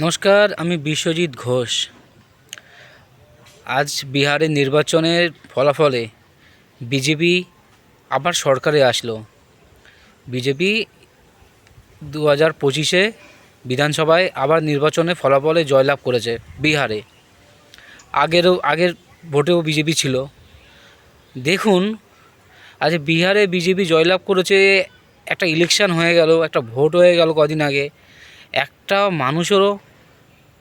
নমস্কার, আমি বিশ্বজিৎ ঘোষ। আজ বিহারের নির্বাচনের ফলাফলে বিজেপি আবার সরকারে আসলো। বিজেপি দু হাজার পঁচিশে বিধানসভায় আবার নির্বাচনে ফলাফলে জয়লাভ করেছে বিহারে। আগেরও আগের ভোটেও বিজেপি ছিল। দেখুন, আজ বিহারে বিজেপি জয়লাভ করেছে, একটা ইলেকশন হয়ে গেল, একটা ভোট হয়ে গেল কদিন আগে। একটা মানুষেরও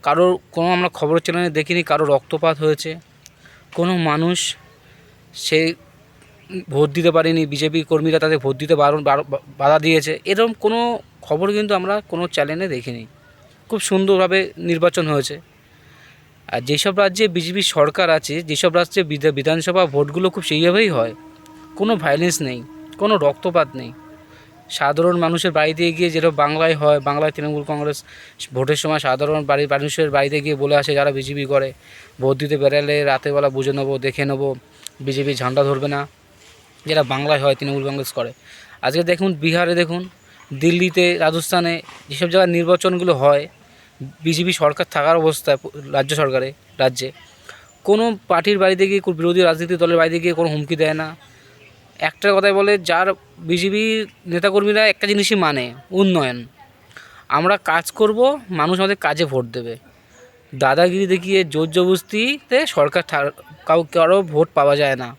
কারোর কোনো আমরা খবর চ্যানেলে দেখিনি কারও রক্তপাত হয়েছে। কোনো মানুষ সে ভোট দিতে পারেনি, বিজেপি কর্মীরা তাদের ভোট দিতে বারণ বাধা দিয়েছে। এরকম কোনো খবর কিন্তু আমরা কোনো চ্যানেলে দেখিনি। খুব সুন্দরভাবে নির্বাচন হয়েছে। আর যেসব রাজ্যে বিজেপি সরকার আছে, যেসব রাজ্যে বিধা- বিধানসভা ভোটগুলো খুব সেইভাবেই হয়। কোনো ভায়োলেন্স নেই, কোনো রক্তপাত নেই। সাধারণ মানুষের বাড়িতে গিয়ে যেটা বাংলায় হয়, বাংলায় তৃণমূল কংগ্রেস ভোটের সময় সাধারণ বাড়ির মানুষের বাড়িতে গিয়ে বলে আসে যারা বিজেপি করে। ভোট দিতে বেরালে রাতেরবেলা বুঝে নেব, দেখে নেব, বিজেপি ঝান্ডা ধরবে না। যেটা বাংলায় হয়, তৃণমূল কংগ্রেস করে। আজকে দেখুন, বিহারে দেখুন, দিল্লিতে, রাজস্থানে যেসব জায়গায় নির্বাচনগুলো হয়, বিজেপি সরকার থাকার অবস্থায় রাজ্য সরকারে, রাজ্যে। কোনো পার্টির বাড়িতে গিয়ে বিরোধী রাজনৈতিক দলের বাড়িতে গিয়ে কোনো হুমকি দেয় না। একটা কথাই বলে, যার বিজেপি নেতাকর্মীরা একটা জিনিসই মানে উন্নয়ন। আমরা কাজ করব, মানুষ আমাদের কাজে ভোট দেবে। দাদাগিরি দেখিয়ে জোর জবস্তিতে সরকার কাউ কারও ভোট পাওয়া যায় না।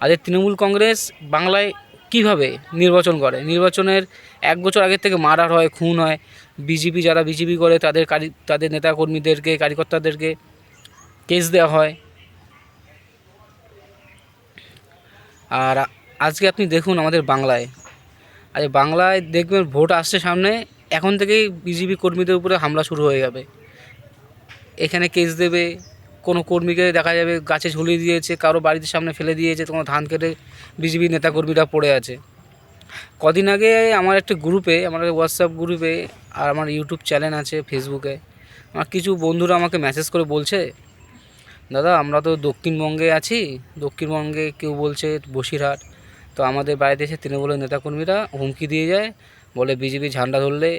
আর তৃণমূল কংগ্রেস বাংলায় কীভাবে নির্বাচন করে? নির্বাচনের এক বছর আগের থেকে মার্ডার হয়, খুন হয়। বিজেপি যারা বিজেপি করে, তাদের কারি, তাদের নেতাকর্মীদেরকে কার্যকর্তাদেরকে কেস দেওয়া হয়। আর আজকে আপনি দেখুন আমাদের বাংলায়। আর বাংলায় দেখবেন ভোট আসছে সামনে, এখন থেকেই বিজেপি কর্মীদের উপরে হামলা শুরু হয়ে যাবে। এখানে কেস দেবে, কোনো কর্মীকে দেখা যাবে গাছে ঝুলিয়ে দিয়েছে, কারও বাড়িতে সামনে ফেলে দিয়েছে, কোনো ধান কেটে বিজেপি নেতাকর্মীরা পড়ে আছে। কদিন আগে আমার একটা গ্রুপে, আমার হোয়াটসঅ্যাপ গ্রুপে, আর আমার ইউটিউব চ্যানেল আছে ফেসবুকে আমার কিছু বন্ধুরা আমাকে মেসেজ করে বলছে, দাদা, আমরা তো দক্ষিণবঙ্গে আছি, দক্ষিণবঙ্গে কেউ বলছে বসিরহাট তো আমাদের বাড়িতে এসে তৃণমূলের নেতাকর্মীরা হুমকি দিয়ে যায়, বলে বিজেপি ঝান্ডা ধরলে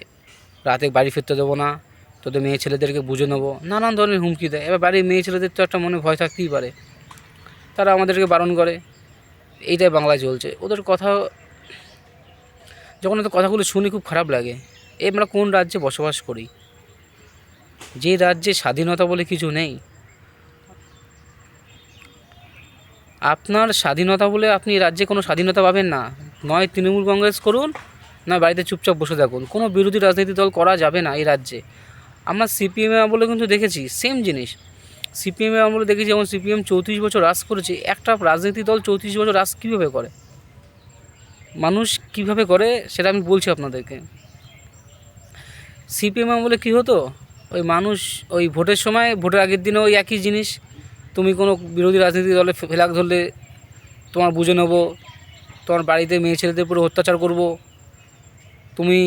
রাতে বাড়ি ফিরতে দেবো না, তোদের মেয়ে ছেলেদেরকে বুঝে নেব, নানান ধরনের হুমকি দেয়। এবার বাড়ির মেয়ে ছেলেদের তো একটা মনে ভয় থাকতেই পারে। তারা আমাদেরকে বারণ করে, এইটাই বাংলায় চলছে। ওদের কথা, যখন ওদের কথাগুলো শুনি খুব খারাপ লাগে। এ আমরা কোন রাজ্যে বসবাস করি? যে রাজ্যে স্বাধীনতা বলে কিছু নেই আপনার স্বাধীনতা বলে আপনি রাজ্যে কোনো স্বাধীনতা পাবেন না। নয় তৃণমূল কংগ্রেস করুন নয় বাড়িতে চুপচাপ বসে থাকুন। কোনো বিরোধী রাজনীতি দল করা যাবে না এই রাজ্যে। আমরা সিপিএমে আমলে কিন্তু দেখেছি সেম জিনিস। সিপিএমে আমলে দেখেছি যেমন সিপিএম চৌত্রিশ বছর রাজ করেছে, একটা রাজনীতি দল চৌত্রিশ বছর রাজ কীভাবে করে? মানুষ কীভাবে করে সেটা আমি বলছি আপনাদেরকে। সিপিএম আমলে কী হতো? ওই মানুষ ওই ভোটের সময়, ভোটের আগের দিনে ওই একই জিনিস। তুমি কোনো বিরোধী রাজনীতি দলে ফেলাক ধরলে তোমার বুঝে নেব, তোমার বাড়িতে মেয়ে ছেলেদের পুরো অত্যাচার করব। তুমি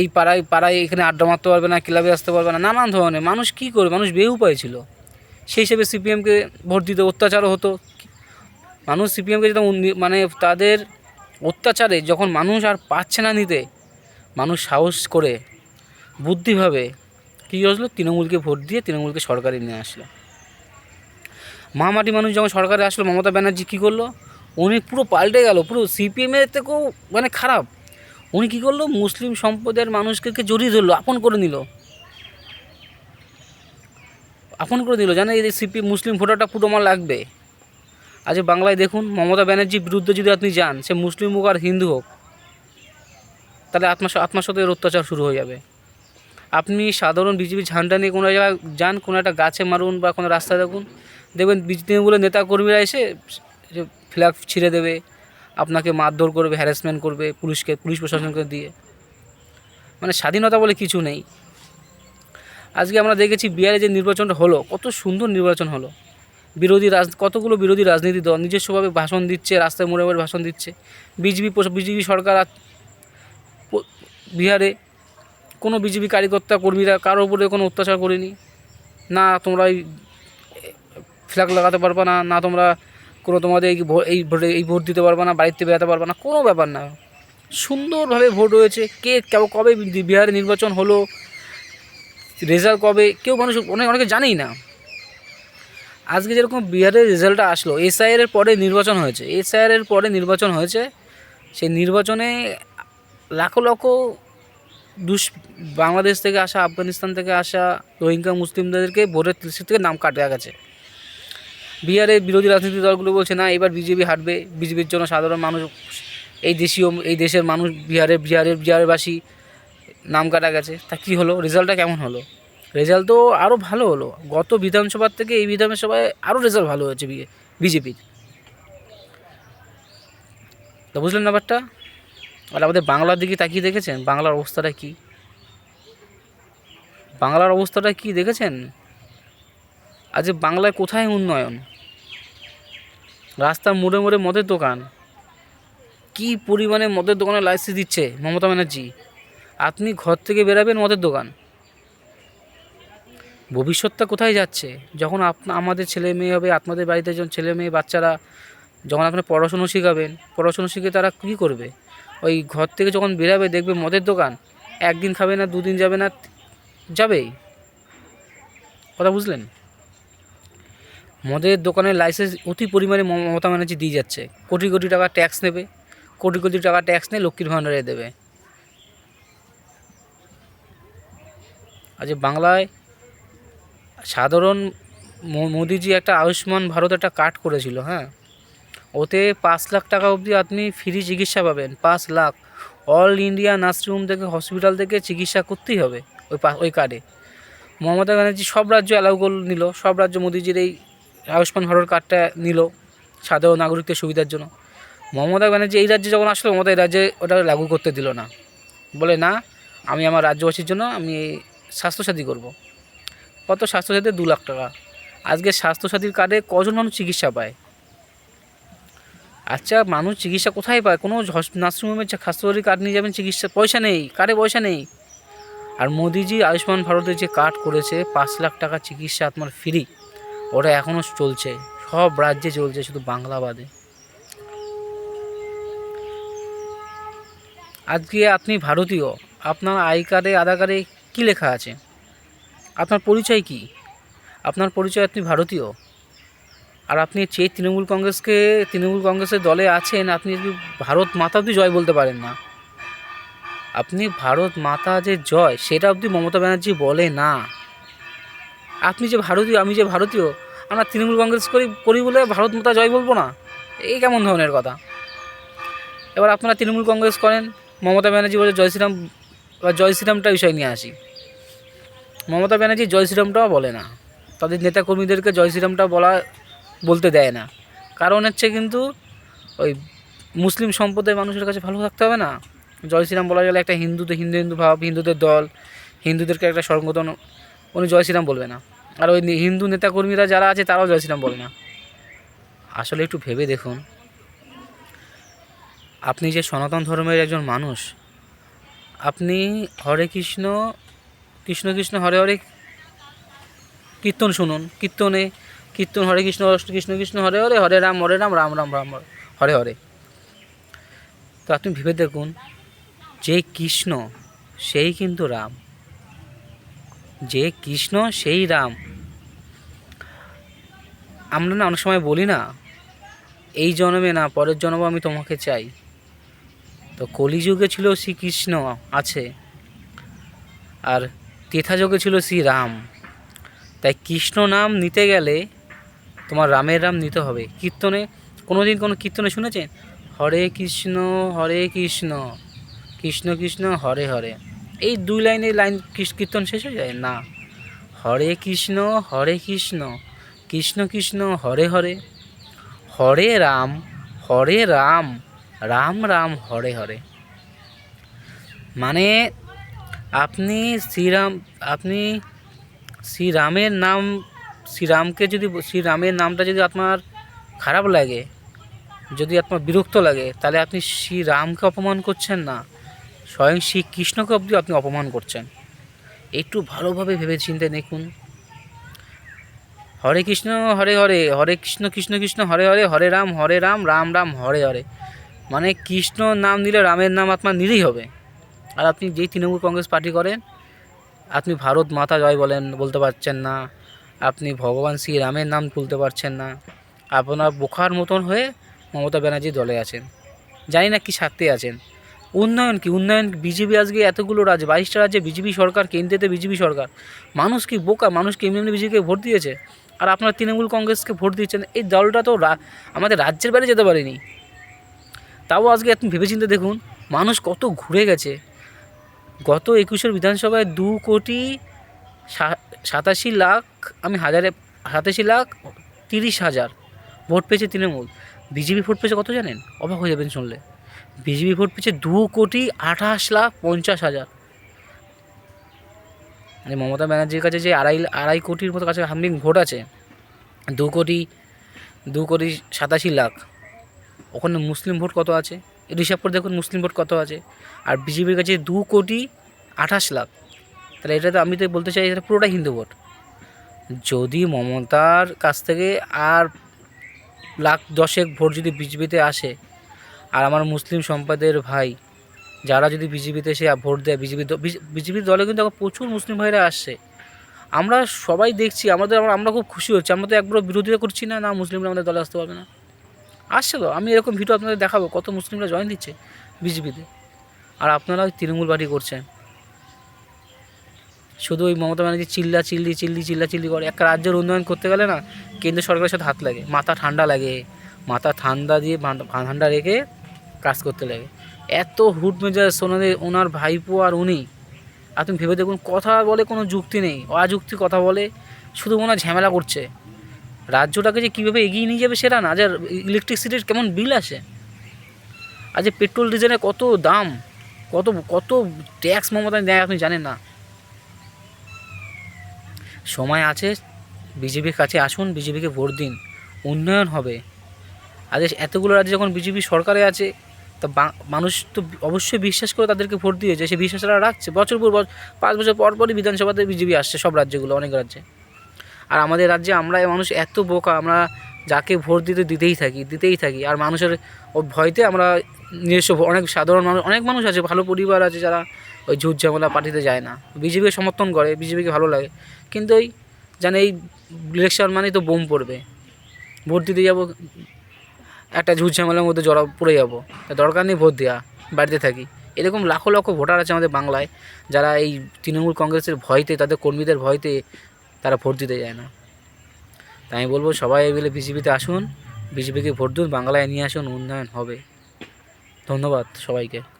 এই পাড়ায় পাড়ায় এখানে আড্ডা মারতে পারবে না, ক্লাবে আসতে পারবে না, নানান ধরনের। মানুষ কী করবে মানুষ বেউপায় ছিল। সেই হিসেবে সিপিএমকে ভোট দিতে অত্যাচারও হতো। মানুষ সিপিএমকে যেটা মানে তাদের অত্যাচারে যখন মানুষ আর পাচ্ছে না নিতে, মানুষ সাহস করে, বুদ্ধিভাবে কী হলো তৃণমূলকে ভোট দিয়ে তৃণমূলকে সরকারে নিয়ে আসলো। মহামাটি মানুষ যখন সরকারে আসলো, মমতা ব্যানার্জি কী করল? উনি পুরো পাল্টে গেল, পুরো সিপিএমের থেকেও মানে খারাপ। উনি কী করল? মুসলিম সম্প্রদায়ের মানুষকে জড়িয়ে ধরলো, আপন করে নিল। আপন করে দিল জানে এই সিপি মুসলিম ভোটারটা পুরো আমার লাগবে। আজ বাংলায় দেখুন, মমতা ব্যানার্জির বিরুদ্ধে যদি আপনি যান, সে মুসলিম হোক আর হিন্দু হোক, তাহলে আত্মা আত্মাসতের অত্যাচার শুরু হয়ে যাবে। আপনি সাধারণ বিজেপি ঝান্ডা নিয়ে কোনো জায়গায় যান, কোনো একটা গাছে মারুন বা কোনো রাস্তায় দেখুন। দেখবেন তৃণমূলের নেতা কর্মীরা এসে ফ্ল্যাগ ছিঁড়ে দেবে, আপনাকে মারধর করবে হ্যারাসমেন্ট করবে পুলিশকে, পুলিশ প্রশাসনকে দিয়ে। মানে স্বাধীনতা বলে কিছু নেই। আজকে আমরা দেখেছি বিহারে যে নির্বাচনটা হলো, কত সুন্দর নির্বাচন হলো। বিরোধী রাজ, কতগুলো বিরোধী রাজনীতি দল নিজস্বভাবে ভাষণ দিচ্ছে, রাস্তায় মোড়ে মোড়ে ভাষণ দিচ্ছে। বিজেপি বিজেপি সরকার বিহারে কোনো বিজেপি কার্যকর্তা কর্মীরা কারও উপরে কোনো অত্যাচার করেনি। না তোমরা এই ফ্ল্যাগ লাগাতে পারবে না না তোমরা কোনো তোমাদের এই এই ভোটে এই ভোট দিতে পারবে না, বাড়িতে বেরাতে পারবে না, কোনো ব্যাপার না। সুন্দরভাবে ভোট হয়েছে। কে কবে বিহারে নির্বাচন হলো, রেজাল্ট কবে, কেউ মানুষ অনেক অনেকে জানেই না। আজকে যেরকম বিহারের রেজাল্টটা আসলো, এসআইআর পরে নির্বাচন হয়েছে। এসআইআর পরে নির্বাচন হয়েছে। সেই নির্বাচনে লাখো লক্ষ দুষ বাংলাদেশ থেকে আসা, আফগানিস্তান থেকে আসা রোহিঙ্গা মুসলিমদেরকে ভোটের লিস্ট থেকে নাম কাটা গেছে। বিহারের বিরোধী রাজনৈতিক দলগুলো বলছে, না, এবার বিজেপি হাঁটবে বিজেপির জন্য সাধারণ মানুষ, এই দেশীয়, এই দেশের মানুষ বিহারের বিহারের বিহারবাসী নাম কাটা গেছে। তা কী হলো? রেজাল্টটা কেমন হলো? রেজাল্ট তো আরও ভালো হলো। গত বিধানসভার থেকে এই বিধানসভায় আরও রেজাল্ট ভালো হয়েছে বিজেপির। তা বুঝলেন ব্যাপারটা? আর আমাদের বাংলার দিকে তাকিয়ে দেখেছেন? বাংলার অবস্থাটা কি? বাংলার অবস্থাটা কি দেখেছেন? আজ বাংলায় কোথায় উন্নয়ন? রাস্তার মোড়ে মোড়ে মদের দোকান। কি পরিমাণে মদের দোকানে লাইসেন্স দিচ্ছে মমতা ব্যানার্জি? আপনি ঘর থেকে বেরাবেন মদের দোকান। ভবিষ্যৎটা কোথায় যাচ্ছে? যখন আপনা আমাদের ছেলে মেয়ে হবে, আপনাদের বাড়িতে যখন ছেলে মেয়ে বাচ্চারা, যখন আপনি পড়াশুনো শেখাবেন, পড়াশুনো শিখে তারা কী করবে? ওই ঘর থেকে যখন বেরাবে, দেখবে মদের দোকান। একদিন খাবে না, দুদিন যাবে না, যাবেই। কথা বুঝলেন? মদের দোকানের লাইসেন্স অতি পরিমাণে মম- মমতা ব্যানার্জি দিয়ে যাচ্ছে। কোটি কোটি টাকা ট্যাক্স নেবে। কোটি কোটি টাকা ট্যাক্স নিয়ে লক্ষ্মীর ভাণ্ডারে দেবে। আজ বাংলায় সাধারণ মোদিজি একটা আয়ুষ্মান ভারত একটা কার্ড করেছিল হ্যাঁ? ওতে পাঁচ লাখ টাকা অবধি আপনি ফ্রি চিকিৎসা পাবেন, পাঁচ lakh. All India nursing home থেকে হসপিটাল থেকে চিকিৎসা করতেই হবে ওই ওই কার্ডে। মমতা ব্যানার্জি সব রাজ্য অ্যালাউ করে নিল, সব রাজ্য মোদিজির এই আয়ুষ্মান ভারত কার্ডটা নিল, সাধারণ নাগরিকদের সুবিধার জন্য। মমতা ব্যানার্জি এই রাজ্যে যখন আসলো, মমতা এই রাজ্যে ওটা লাগু করতে দিল না। বলে, না, আমি আমার রাজ্যবাসীর জন্য আমি এই স্বাস্থ্যসাথী করব। কত স্বাস্থ্যসাথী দু লাখ টাকা। আজকে স্বাস্থ্যসাথীর কার্ডে কজন মানুষ চিকিৎসা পায়? আচ্ছা মানুষ চিকিৎসা কোথায় পায়? কোনো যে স্বাস্থ্যসাথী কার্ড নিয়ে যাবেন, চিকিৎসা পয়সা নেই। কার্ডে পয়সা নেই? আর মোদিজি আয়ুষ্মান ভারতের যে কার্ড করেছে, পাঁচ লাখ টাকা চিকিৎসা আপনার ফ্রি ওটা এখনও চলছে। সব রাজ্যে চলছে, শুধু বাংলা বাদে। আজকে আপনি ভারতীয়, আপনার আই কার্ডে আধার কার্ডে কী লেখা আছে? আপনার পরিচয় কি? আপনার পরিচয় আপনি ভারতীয়? আর আপনি যে তৃণমূল কংগ্রেসকে, তৃণমূল কংগ্রেসের দলে আছেন, আপনি ভারত মাতা অব্দি জয় বলতে পারেন না। আপনি ভারত মাতা যে জয়, সেটা অবধি মমতা ব্যানার্জি বলে না। আপনি যে ভারতীয়, আমি যে ভারতীয়, আমরা তৃণমূল কংগ্রেস করি করি বলে ভারত মাতা জয় বলব না? এই কেমন ধরনের কথা? এবার আপনারা তৃণমূল কংগ্রেস করেন, মমতা ব্যানার্জি বলে জয় শ্রীরাম, বা জয় শ্রীরামটা বিষয় নিয়ে আসি। মমতা ব্যানার্জি জয় শ্রীরামটাও বলে না। তাদের নেতাকর্মীদেরকে জয় শ্রীরামটা বলা বলতে দেয় না। কারণ হচ্ছে কিন্তু ওই মুসলিম সম্প্রদায়ের মানুষের কাছে ভালো থাকতে হবে না। জয় শ্রীরাম বলা গেলে একটা হিন্দুদের হিন্দু হিন্দু ভাব, হিন্দুদের দল, হিন্দুদেরকে একটা সংগঠন উনি জয় শ্রীরাম বলবে না। আর ওই হিন্দু নেতাকর্মীরা যারা আছে, তারাও জয় শ্রীরাম বলে না। আসলে একটু ভেবে দেখুন, আপনি যে সনাতন ধর্মের একজন মানুষ, আপনি হরে কৃষ্ণ কৃষ্ণ কৃষ্ণ, হরে হরে কীর্তন শুনুন। কীর্তনে কীর্তন হরে কৃষ্ণ কৃষ্ণ কৃষ্ণ হরে হরে হরে রাম হরে রাম রাম রাম রাম, হরে হরে তো আপনি ভেবে দেখুন, যে কৃষ্ণ, সেই কিন্তু রাম। যে কৃষ্ণ, সেই রাম। আমরা না অনেক সময় বলি না, এই জন্মে না, পরের জন্ম আমি তোমাকে চাই। তো কলিযুগে ছিল শ্রীকৃষ্ণ আছে, আর তেথাযুগে ছিল শ্রী রাম তাই কৃষ্ণ নাম নিতে গেলে তোমার রামের রাম নিতে হবে। কীর্তনে কোনো দিন কোনো কীর্তনে শুনেছেন হরে কৃষ্ণ হরে কৃষ্ণ কৃষ্ণ কৃষ্ণ, হরে হরে। এই দুই লাইনে লাইন কীর্তন শেষ হয়ে যায়? না। হরে কৃষ্ণ হরে কৃষ্ণ কৃষ্ণ কৃষ্ণ, হরে হরে। হরে রাম হরে রাম রাম রাম, হরে হরে। মানে আপনি শ্রীরাম, আপনি শ্রীরামের নাম শ্রীরামকে যদি শ্রীরামের নামটা যদি আপনার খারাপ লাগে, যদি আপনার বিরক্ত লাগে, তাহলে আপনি শ্রীরামকে অপমান করছেন না। স্বয়ং শ্রীকৃষ্ণকে অবধি আপনি অপমান করছেন। একটু ভালোভাবে ভেবে চিন্তে দেখুন। হরে কৃষ্ণ, হরে হরে হরে কৃষ্ণ কৃষ্ণ কৃষ্ণ, হরে হরে হরে রাম হরে রাম রাম রাম, হরে হরে। মানে কৃষ্ণ নাম নিলে রামের নাম আপনার নিলেই হবে। আর আপনি যেই তৃণমূল কংগ্রেস পার্টি করেন, আপনি ভারত মাতা জয় বলেন, বলতে পারছেন না। আপনি ভগবান শ্রীরামের নাম তুলতে পারছেন না। আপনার বোকার মতন হয়ে মমতা ব্যানার্জি দলে আছেন। জানি না কি স্বার্থে আছেন। উন্নয়ন কি? উন্নয়ন বিজেপি আজকে এতগুলো রাজ্য, বাইশটা রাজ্যে বিজেপি সরকার, কেন্দ্রেতে বিজেপি সরকার। মানুষ কি বোকা? মানুষ কি এমনি এমনি বিজেপিকে ভোট দিয়েছে? আর আপনারা তৃণমূল কংগ্রেসকে ভোট দিচ্ছেন? এই দলটা তো আমাদের রাজ্যের বাইরে যেতে পারেনি। তাও আজকে আপনি ভেবেচিন্তে দেখুন, মানুষ কত ঘুরে গেছে। গত একুশের বিধানসভায় দু কোটি সাতাশি লাখ, আমি হাজারে, সাতাশি লাখ, তিরিশ হাজার ভোট পেয়েছে তৃণমূল। বিজেপি ভোট পেয়েছে কত জানেন? অবাক হয়ে যাবেন শুনলে। বিজেপি ভোট পেয়েছে দু কোটি আঠাশ লাখ পঞ্চাশ হাজার। মানে মমতা ব্যানার্জির কাছে যে আড়াই আড়াই কোটির মতো কাছে হামলিং ভোট আছে, দু কোটি দু কোটি সাতাশি লাখ। ওখানে মুসলিম ভোট কত আছে? এর হিসাব করে দেখুন মুসলিম ভোট কত আছে। আর বিজেপির কাছে দু কোটি আঠাশ লাখ। তাহলে এটা তো আমি তো বলতে চাই, এটা পুরোটা হিন্দু ভোট। যদি মমতার কাছ থেকে আর লাখ দশেক ভোট যদি বিজেপিতে আসে, আর আমার মুসলিম সম্প্রদায়ের ভাই যারা যদি বিজেপিতে সে ভোট দেয়, বিজেপি বিজেপির দলে কিন্তু এখন প্রচুর মুসলিম ভাইরা আসছে। আমরা সবাই দেখছি আমাদের আমরা- আমরা খুব খুশি হচ্ছি, আমরা তো একবারও বিরোধিতা করছি না না মুসলিমরা আমাদের দলে আসতে পারবে না। আসছে তো, আমি এরকম ভিডিও আপনাদের দেখাবো কত মুসলিমরা জয়েন দিচ্ছে বিজেপিতে। আর আপনারা ওই তৃণমূল পার্টি করছেন। শুধু ওই মমতা ব্যানার্জি চিল্লা চিল্লি চিল্লি, চিল্লা চিল্লি করে। একটা রাজ্যের উন্নয়ন করতে গেলে না কেন্দ্র সরকারের সাথে হাত লাগে, মাথা ঠান্ডা লাগে। মাথা ঠান্ডা দিয়ে ঠান্ডা রেখে কাজ করতে লাগে। এত হুট মেজাজ সোনাদের, ওনার ভাইপো আর উনি। আর তুমি ভেবে দেখুন, কথা বলে কোনো যুক্তি নেই অযুক্তি কথা বলে শুধু ওনার ঝামেলা করছে। রাজ্যটাকে যে কীভাবে এগিয়ে নিয়ে যাবে সেটা না, যে ইলেকট্রিসিটির কেমন বিল আসে। আর যে পেট্রোল ডিজেলের কত দাম, কত কত ট্যাক্স মমতা দেয় আপনি জানেন না। সময় আছে, বিজেপির কাছে আসুন, বিজেপিকে ভোট দিন। উন্নয়ন হবে। আজ এতগুলো রাজ্যে যখন বিজেপি সরকারে আছে, তা মানুষ তো অবশ্যই বিশ্বাস করে তাদেরকে ভোট দিয়েছে। সে বিশ্বাস তারা রাখছে। বছর পর পাঁচ বছর পর পরই বিধানসভাতে বিজেপি আসছে সব রাজ্যগুলো, অনেক রাজ্যে। আর আমাদের রাজ্যে আমরা মানুষ এত বোকা, আমরা যাকে ভোট দিতে দিতেই থাকি দিতেই থাকি। আর মানুষের ভয়তে আমরা নিজস্ব অনেক সাধারণ মানুষ, অনেক মানুষ আছে, ভালো পরিবার আছে যারা ওই ঝুট ঝামেলা পার্টিতে যায় না। বিজেপিকে সমর্থন করে, বিজেপিকে ভালো লাগে। কিন্তু ওই জানে এই ইলেকশন মানেই তো বোম পড়বে। ভোট দিতে যাব, একটা ঝুট ঝামেলার মধ্যে জড়া পড়ে যাব। দরকার নেই ভোট দেওয়া বাড়িতে থাকি। এরকম লাখো লাখো ভোটার আছে আমাদের বাংলায়, যারা এই তৃণমূল কংগ্রেসের ভয়তে, তাদের কর্মীদের ভয়তে তারা ভোট দিতে যায় না। তাই আমি বলব, সবাই মিলে বিজেপিতে আসুন, বিজেপিকে ভোট দিন, বাংলায় নিয়ে আসুন, উন্নয়ন হবে। ধন্যবাদ সবাইকে।